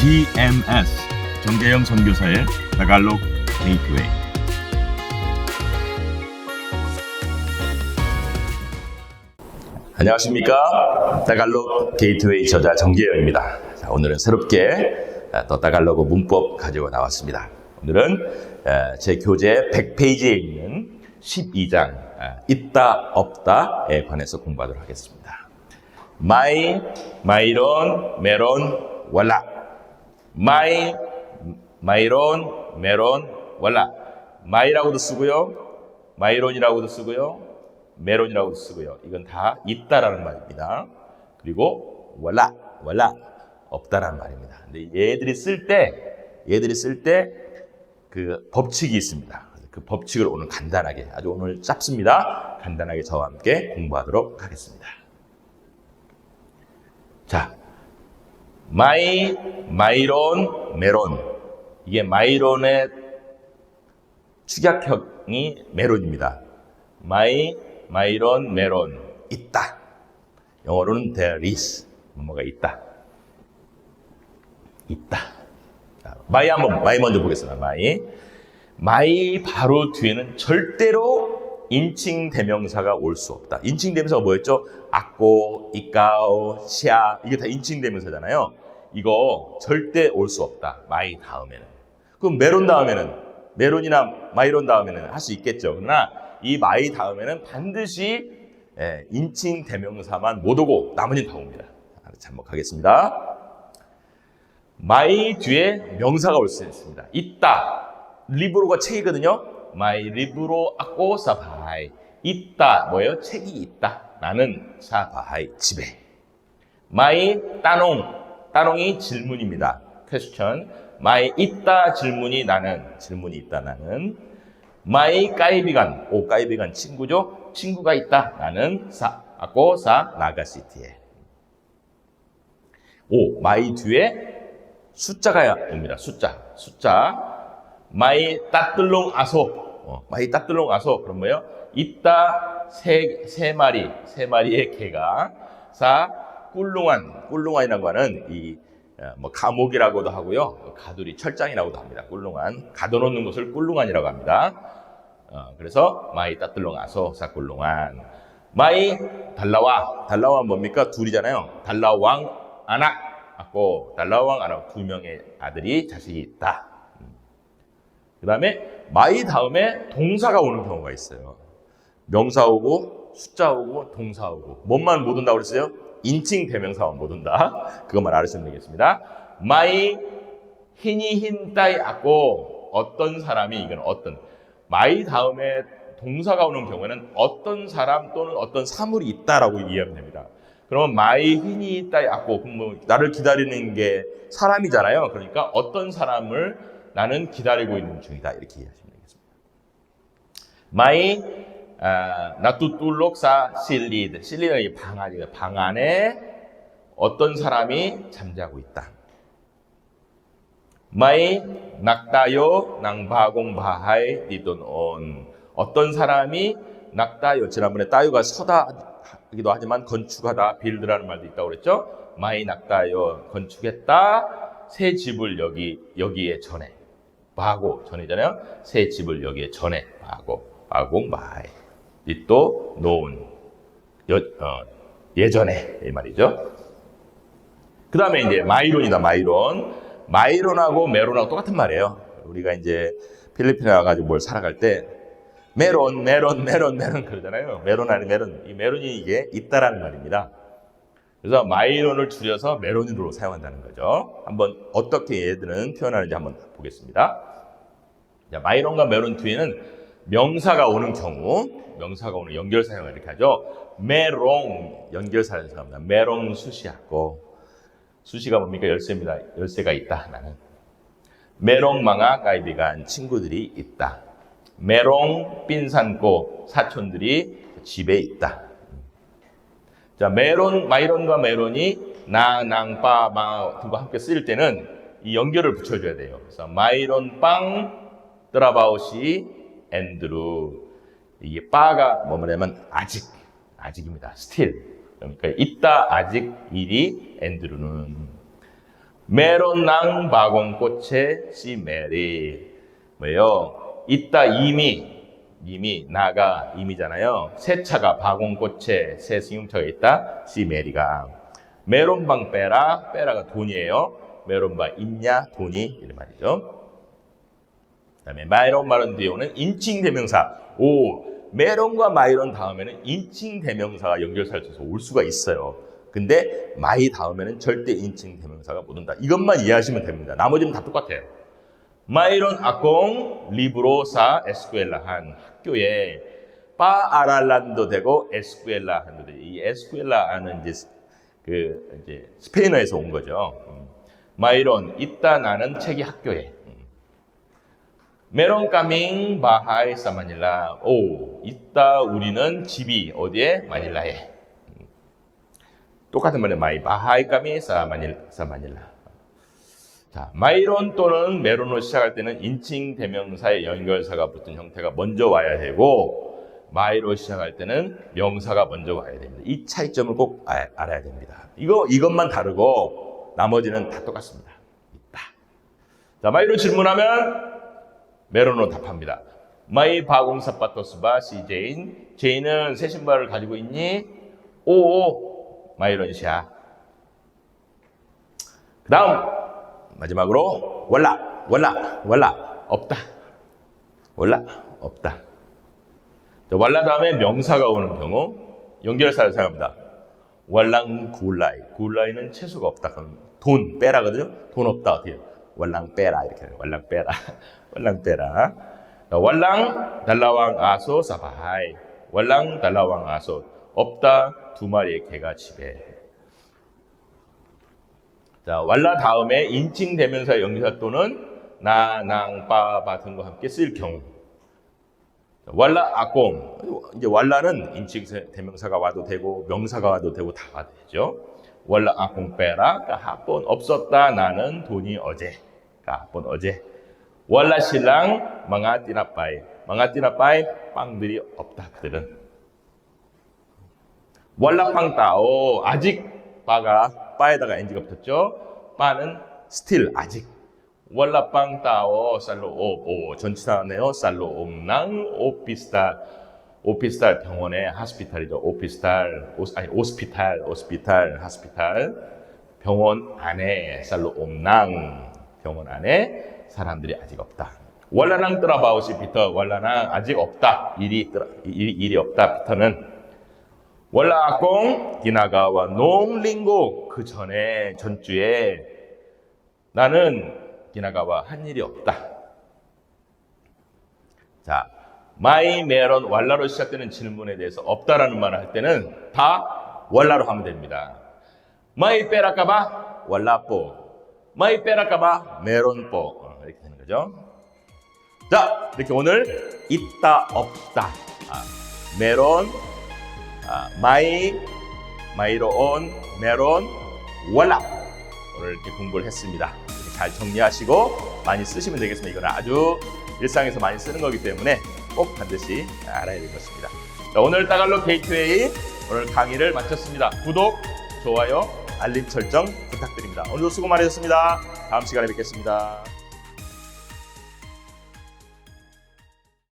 GMS 정재영 선교사의 tagalog gateway. 안녕하십니까. 따갈로 게이트웨이 저자 정재영입니다. 자, 오늘은 새롭게 아, 또 따갈로그 문법 가지고 나왔습니다. 오늘은 아, 제 교재 100페이지에 있는 12장 아, 있다 없다에 관해서 공부하도록 하겠습니다. 마이, 마이론, 메론, 월라. 마이, 마이론, 메론, 월라. 마이라고도 쓰고요. 마이론이라고도 쓰고요. 메론이라고도 쓰고요. 이건 다 있다라는 말입니다. 그리고 월라, 월라 없다라는 말입니다. 근데 얘들이 쓸 때, 얘들이 쓸 때 그 법칙이 있습니다. 그 법칙을 오늘 간단하게, 아주 오늘 짧습니다. 간단하게 저와 함께 공부하도록 하겠습니다. 자, 마이, 마이론, 메론. 이게 마이론의 축약형이 메론입니다. 마이, 마이론, 메론. 있다. 영어로는 there is. 뭐가 있다. 있다. 자, 마이 한번, 마이 먼저 보겠습니다. 마이. 마이 바로 뒤에는 절대로 인칭 대명사가 올 수 없다. 인칭 대명사가 뭐였죠? 악고, 이까오, 시아. 이게 다 인칭 대명사잖아요. 이거 절대 올 수 없다. 마이 다음에는. 그럼 메론 다음에는, 메론이나 마이론 다음에는 할 수 있겠죠. 그러나 이 마이 다음에는 반드시 예, 인칭 대명사만 못 오고 나머지는 다 옵니다. 잠복하겠습니다. 마이 뒤에 명사가 올 수 있습니다. 있다. 리브로가 책이거든요. 마이 리브로 아꼬 사바이. 있다. 뭐예요? 책이 있다. 나는 사바이 집에. 마이 따농. 따농이 질문입니다. 퀘스천. 마이 있다 질문이 나는 질문이 있다 나는 마이 까이비간 오 까이비간 친구죠 친구가 있다 나는 사 아고 사 나가시티에 오 마이 뒤에 숫자가 옵니다 숫자 숫자 마이 따뜰롱 아소 어, 마이 따뜰롱 아소 그럼 뭐예요 있다 세, 세 마리 세 마리의 개가 사 꿀룽한 꿀룽한이라는 거는 이 어, 뭐 감옥이라고도 하고요. 가두리 철장이라고도 합니다. 꿀룽한 가둬놓는 것을 꿀룽한이라고 합니다. 어, 그래서 마이 따뜰롱 아소 사 꿀룽한 마이 달라와 달라와 뭡니까 둘이잖아요. 달라왕 아낙 하고 달라왕 아낙 두 명의 아들이 자식이 있다. 그 다음에 마이 다음에 동사가 오는 경우가 있어요. 명사 오고 숫자 오고 동사 오고 뭔만 못 온다고 그랬어요? 인칭 대명사만 못 온다. 그것만 알으시면 되겠습니다. 마이 히니 힌따이 아고 어떤 사람이 이건 어떤 마이 다음에 동사가 오는 경우에는 어떤 사람 또는 어떤 사물이 있다라고 이해하면 됩니다. 그러면 마이 히니 있다이 아고 그럼 뭐 나를 기다리는 게 사람이잖아요. 그러니까 어떤 사람을 나는 기다리고 있는 중이다 이렇게 이해하시면 되겠습니다. 마이 아, 나뚜뚜록사 실리드. 실리드는 이방 안에 어떤 사람이 잠자고 있다. 마이 낙다요 낭바공 바하이 니돈 온. 어떤 사람이 낙다요 지난번에 따요가 서다 하기도 하지만 건축하다 빌드라는 말도 있다고 그랬죠. 마이 낙다요 건축했다 새 집을 여기 여기에 전에 바고 전이잖아요. 새 집을 여기에 전에 바고 바공 바하이. 또 노은 여, 어, 예전에 이 말이죠. 그 다음에 이제 마이론이다 마이론 마이론하고 메론하고 똑같은 말이에요. 우리가 이제 필리핀에 와가지고 뭘 살아갈 때 메론 메론 메론 메론 그러잖아요. 메론 아니 메론 이 메론이 이게 있다라는 말입니다. 그래서 마이론을 줄여서 메론으로 사용한다는 거죠. 한번 어떻게 얘들은 표현하는지 한번 보겠습니다. 자, 마이론과 메론 뒤에는 명사가 오는 경우, 명사가 오는 연결사용을 이렇게 하죠. 메롱 연결사를 사용합니다. 메롱 수시하고 수시가 뭡니까? 열쇠입니다. 열쇠가 있다. 나는 메롱 망아 가이비간 친구들이 있다. 메롱 빈산고 사촌들이 집에 있다. 자, 메론 마이론과 메론이 나, 낭, 빠, 마 등과 함께 쓰일 때는 이 연결을 붙여줘야 돼요. 그래서 마이론 빵 뜨라바오시 앤드루 이게 빠가 뭐냐면 아직 아직입니다. still 그러니까 있다 아직 일이 앤드루는 메론 낭 바공꽃에 씨 메리 뭐예요? 있다 이미 이미 나가 이미잖아요. 새 차가 바공꽃에 새 승용차가 있다. 씨 메리가 메론방 빼라 빼라가 돈이에요. 메론방 있냐 돈이 이런 말이죠. 그다음에 마이론 마론 뒤에 오는 인칭 대명사. 오 메론과 마이론 다음에는 인칭 대명사가 연결사를 쳐서 올 수가 있어요. 근데 마이 다음에는 절대 인칭 대명사가 못 온다. 이것만 이해하시면 됩니다. 나머지는 다 똑같아요. 마이론 아공 리브로사 에스쿠엘라한 학교에 빠 아랄란도 되고 에스쿠엘라한도 되고 이 에스쿠엘라하는 이제 그 이제 스페인어에서 온 거죠. 음. 마이론 있다 나는 책이 학교에 음. 메론 까밍 바하이 사 마닐라 오 있다 우리는 집이 어디에 마닐라에 음. 똑같은 말이에요 마이 바하이 까밍 사 마닐 사마닐라 자, 마이론 또는 메론으로 시작할 때는 인칭 대명사의 연결사가 붙은 형태가 먼저 와야 되고 마이로 시작할 때는 명사가 먼저 와야 됩니다. 이 차이점을 꼭 아- 알아야 됩니다. 이거 이것만 다르고 나머지는 다 똑같습니다. 있다. 자, 마이로 질문하면 메론으로 답합니다. 마이 바공사 파토스바 시 제인 제인은 새 신발을 가지고 있니? 오 마이론샤. 그 다음 마지막으로 월라 월라 월라. 없다. 월라 없다. 자, 월라 다음에 명사가 오는 경우 연결사를 사용합니다. 월랑 굴라이. 굴라이는 채소가 없다. 그럼 돈 빼라거든요? 돈 없다. 어떻게? 해요? 월랑 빼라. 이렇게 해요. 월랑 빼라 월랑 빼라 자, 월랑 달라왕 아소 사바하이 월랑 달라왕 아소 없다 두 마리의 개가 집에 자, 왈라 다음에 인칭 대명사 연기사 또는 나, 낭, 빠, 바 등과 함께 쓸 경우. 자, 왈라 아공. 이제 왈라는 인칭 대명사가 와도 되고 명사가 와도 되고 다 와도 되죠. 왈라 아공 빼라. 하본 없었다. 나는 돈이 어제. 하본 어제. 왈라 신랑 망아띠나빠이. 망아띠나빠이 빵들이 없다. 그들은. 왈라빵 따오. 아직 빠가 빠에다가 엔지가 붙었죠. 빠는 still 아직. 월라 빵 따오 살로 오, 오 전치사네요. 살로 옴낭 오피스탈 오피스탈 병원에 하스피탈이죠. 오피스탈 오, 아니 오스피탈 오스피탈 하스피탈 병원 안에 살로 옴낭 병원 안에 사람들이 아직 없다. 월라랑 뜨라바우시 피터 월라랑 아직 없다. 일이 뜨라, 일이, 일이 없다. 피터는 월라 아공 기나가와 농링고 그 전에 전주에 나는 기나가와 한 일이 없다. 자, 마이 메론 왈라로 시작되는 질문에 대해서 없다라는 말을 할 때는 다 월라로 하면 됩니다. 마이 빼라까봐 왈라뽀, 마이 빼라까봐 메론뽀 어, 이렇게 되는 거죠. 자, 이렇게 오늘 있다 없다 아, 메론 아, 마이, 마이로온, 메론, 월라 오늘 이렇게 공부를 했습니다. 이렇게 잘 정리하시고 많이 쓰시면 되겠습니다. 이건 아주 일상에서 많이 쓰는 거기 때문에 꼭 반드시 알아야 될 것입니다. 자, 오늘 따갈로 게이트웨이 오늘 강의를 마쳤습니다. 구독, 좋아요, 알림 설정 부탁드립니다. 오늘도 수고 많으셨습니다. 다음 시간에 뵙겠습니다.